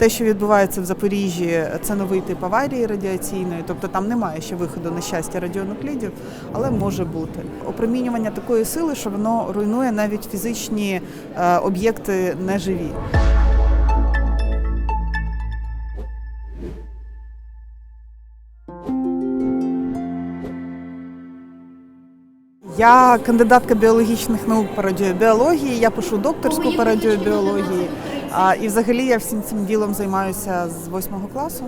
Те, що відбувається в Запоріжжі, це новий тип аварії радіаційної, тобто там немає ще виходу на щастя радіонуклідів, але може бути опромінювання такої сили, що воно руйнує навіть фізичні е, об'єкти неживі. Я кандидатка біологічних наук по радіобіології. Я пишу докторську по радіобіології. А, і взагалі я всім цим ділом займаюся з восьмого класу.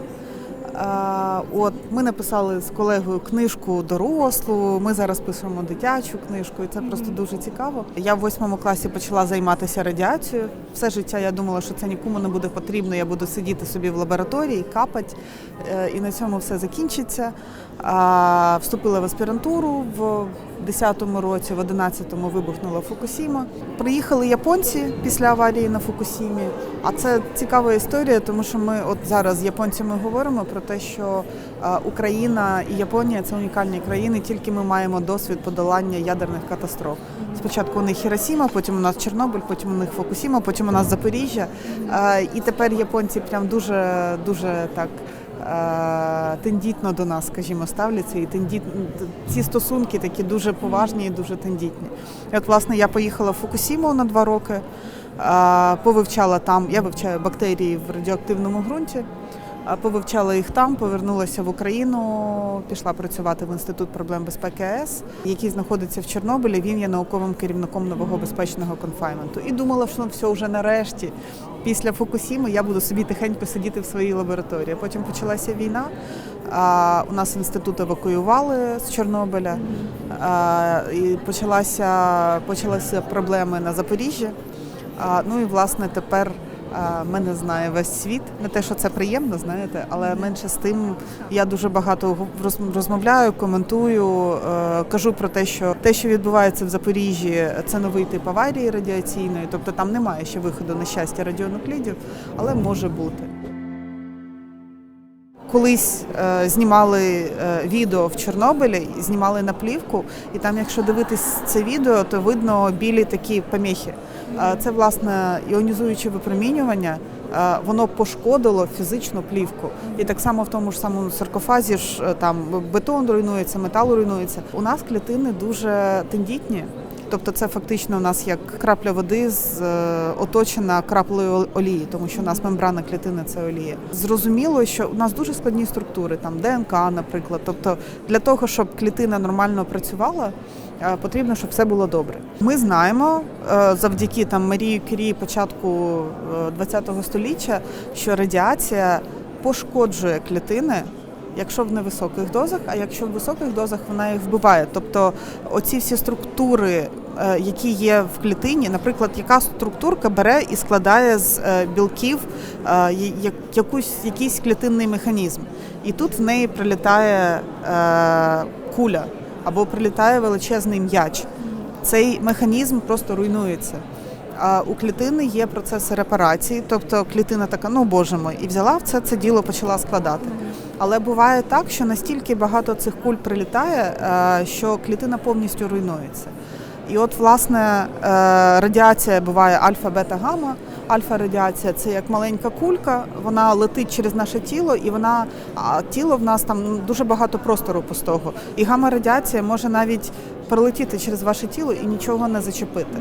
А, от ми написали з колегою книжку дорослу. Ми зараз пишемо дитячу книжку, і це просто дуже цікаво. Я в восьмому класі почала займатися радіацією. Все життя я думала, що це нікому не буде потрібно. Я буду сидіти собі в лабораторії, капати, е, і на цьому все закінчиться. А, Вступила в аспірантуру в 10-му році, в 11-му вибухнула Фукусіма. Приїхали японці після аварії на Фукусімі. А це цікава історія, тому що ми от зараз з японцями говоримо про те, що е, Україна і Японія це унікальні країни, тільки ми маємо досвід подолання ядерних катастроф. Спочатку у них Хіросіма, потім у нас Чорнобиль, потім у них Фукусіма, потім у нас Запоріжжя. Е, І тепер японці прям дуже дуже так. Е, Тендітно до нас, скажімо, ставляться, і тендіт... ці стосунки такі дуже поважні і дуже тендітні. І от, власне, я поїхала в Фукусіму на два роки, е, повивчала там, я вивчаю бактерії в радіоактивному ґрунті, повивчала їх там, повернулася в Україну, пішла працювати в Інститут проблем безпеки АЕС, який знаходиться в Чорнобилі. Він є науковим керівником нового безпечного конфайменту. І думала, що все вже нарешті. Після Фукусіми я буду собі тихенько сидіти в своїй лабораторії. Потім почалася війна. У нас інститут евакуювали з Чорнобиля. І почалася, почалися проблеми на Запоріжжі. Ну і власне тепер мене знає весь світ. Не те, що це приємно, знаєте, але менше з тим я дуже багато розмовляю, коментую, е, кажу про те, що те, що відбувається в Запоріжжі, це новий тип аварії радіаційної, тобто там немає ще виходу на щастя радіонуклідів, але може бути. Колись е, знімали е, відео в Чорнобилі, знімали на плівку, і там, якщо дивитись це відео, то видно білі такі поміхи. Е, це власне іонізуюче випромінювання. е, Воно пошкодило фізичну плівку, і так само в тому ж самому саркофазі ж е, там бетон руйнується, метал руйнується. У нас клітини дуже тендітні. Тобто це фактично у нас як крапля води з е, оточена краплею олії, тому що у нас мембрана клітини це олія. Зрозуміло, що у нас дуже складні структури, там ДНК, наприклад. Тобто для того, щоб клітина нормально працювала, е, потрібно, щоб все було добре. Ми знаємо е, завдяки там Марії Кюрі початку ХХ століття, що радіація пошкоджує клітини якщо в невисоких дозах, а якщо в високих дозах вона їх вбиває. Тобто оці всі структури, які є в клітині, наприклад, яка структурка бере і складає з е, білків е, якусь, якийсь клітинний механізм. І тут в неї прилітає е, куля або прилітає величезний м'яч. Цей механізм просто руйнується. А у клітини є процеси репарації, тобто клітина така, ну боже мой, і взяла в це діло почала складати. Але буває так, що настільки багато цих куль прилітає, е, що клітина повністю руйнується. І от, власне, е, радіація буває альфа, бета, гамма. Альфа-радіація це як маленька кулька, вона летить через наше тіло, і вона а тіло в нас там ну, дуже багато простору пустого. І гамма-радіація може навіть пролетіти через ваше тіло і нічого не зачепити.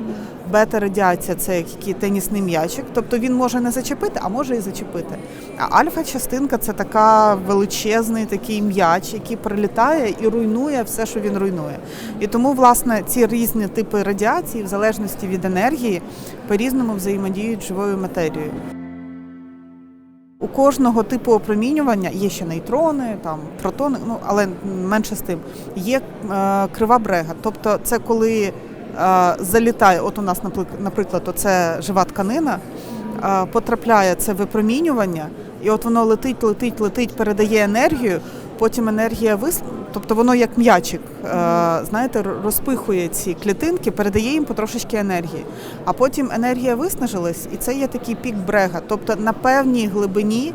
Бета-радіація це як тенісний м'ячик, тобто він може не зачепити, а може і зачепити. А альфа-частинка це така величезний такий м'яч, який прилітає і руйнує все, що він руйнує. І тому, власне, ці різні типи радіації, в залежності від енергії, по-різному взаємодіють з живою матерією. У кожного типу опромінювання є ще нейтрони, там протони, ну але менше з тим. Є е, крива брега. Тобто, це коли е, залітає, от у нас, наприклад, оце жива тканина, е, потрапляє це випромінювання, і от воно летить, летить, летить, передає енергію. Потім енергія вис... тобто воно як м'ячик, е, знаєте, розпихує ці клітинки, передає їм потрошечки енергії. А потім енергія виснажилась, і це є такий пік брега. Тобто на певній глибині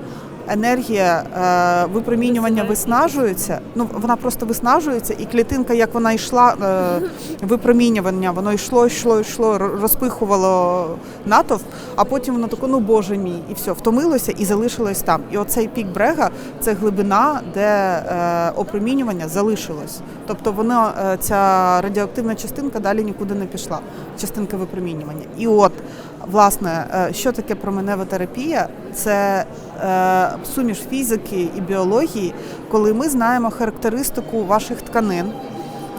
енергія е, випромінювання виснажується. Ну вона просто виснажується, і клітинка, як вона йшла, е, випромінювання, воно йшло, йшло, йшло, розпихувало натовп, а потім воно тако, ну боже мій, і все, втомилося і залишилось там. І оцей пік брега це глибина, де е, опромінювання залишилось. Тобто воно ця радіоактивна частинка далі нікуди не пішла. Частинка випромінювання. І от, власне, е, що таке променева терапія? Це е, суміш фізики і біології, коли ми знаємо характеристику ваших тканин.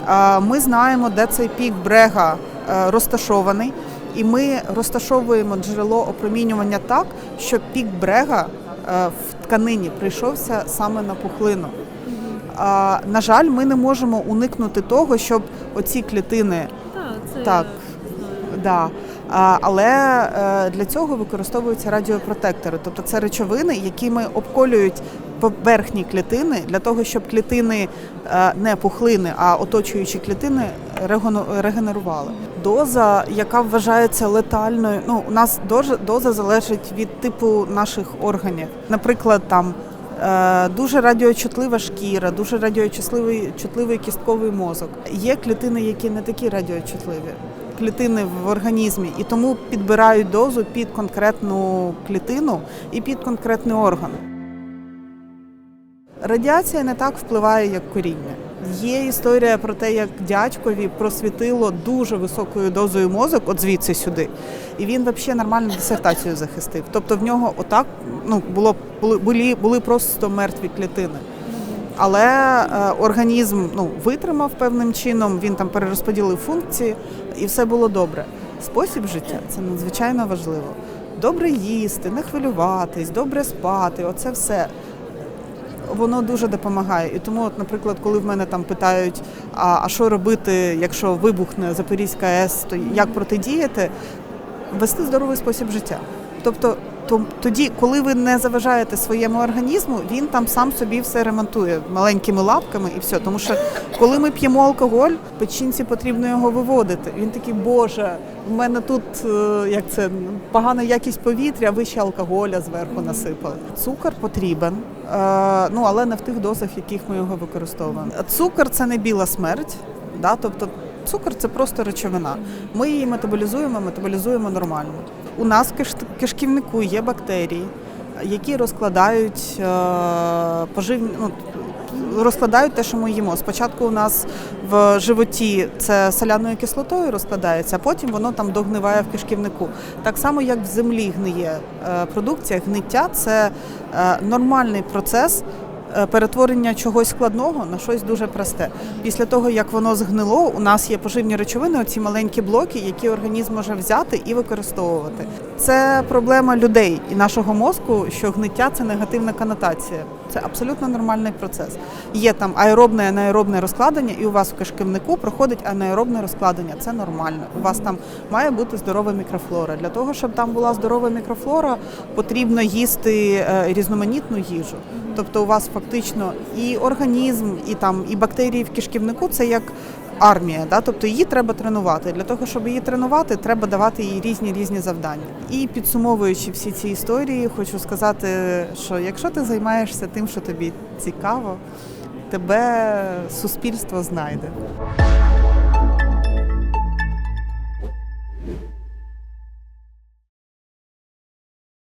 Е, Ми знаємо, де цей пік брега е, розташований, і ми розташовуємо джерело опромінювання так, щоб пік брега в тканині прийшовся саме на пухлину. А, На жаль, ми не можемо уникнути того, щоб оці клітини Так, це Так. Да. Але е, для цього використовуються радіопротектори, тобто це речовини, якими обколюють поверхні клітини для того, щоб клітини е, не пухлини, а оточуючі клітини регенерували. Доза, яка вважається летальною, ну у нас доза, доза залежить від типу наших органів. Наприклад, там Е, Дуже радіочутлива шкіра, дуже радіочутливий чутливий кістковий мозок. Є клітини, які не такі радіочутливі. Клітини в організмі, і тому підбирають дозу під конкретну клітину і під конкретний орган. Радіація не так впливає, як коріння. Є історія про те, як дядькові просвітило дуже високою дозою мозок, от звідси сюди, і він взагалі нормальну дисертацію захистив. Тобто в нього отак ну було були, були, просто мертві клітини. Але е, організм ну, витримав певним чином, він там перерозподілив функції, і все було добре. Спосіб життя це надзвичайно важливо. Добре їсти, не хвилюватись, добре спати, оце все воно дуже допомагає. І тому, от, наприклад, коли в мене там питають, а, а що робити, якщо вибухне Запорізька АЕС, то як протидіяти, вести здоровий спосіб життя. Тобто, то, тоді, коли ви не заважаєте своєму організму, він там сам собі все ремонтує маленькими лапками і все. Тому що коли ми п'ємо алкоголь, печінці потрібно його виводити. Він такий, боже, в мене тут е, як це погана якість повітря, ви ще алкоголя зверху насипали. Цукор потрібен, е, ну але не в тих дозах, яких ми його використовуємо. Цукор це не біла смерть, да? тобто цукор це просто речовина. Ми її метаболізуємо, метаболізуємо нормально. У нас в кишківнику є бактерії, які розкладають е, поживні. Ну, Розкладають те, що ми їмо. Спочатку у нас в животі це соляною кислотою розкладається, а потім воно там догниває в кишківнику. Так само, як в землі гниє е, продукція, гниття це е, нормальний процес перетворення чогось складного на щось дуже просте. Після того, як воно згнило, у нас є поживні речовини, оці маленькі блоки, які організм може взяти і використовувати. Це проблема людей і нашого мозку, що гниття це негативна конотація. Це абсолютно нормальний процес. Є там аеробне, анаеробне розкладення, і у вас в кишківнику проходить анаеробне розкладення. Це нормально. У вас там має бути здорова мікрофлора. Для того, щоб там була здорова мікрофлора, потрібно їсти е, різноманітну їжу. Тобто, у вас фактично і організм, і там і бактерії в кишківнику це як армія. Да? Тобто її треба тренувати. Для того, щоб її тренувати, треба давати їй різні різні завдання. І підсумовуючи всі ці історії, хочу сказати, що якщо ти займаєшся тим, що тобі цікаво, тебе суспільство знайде.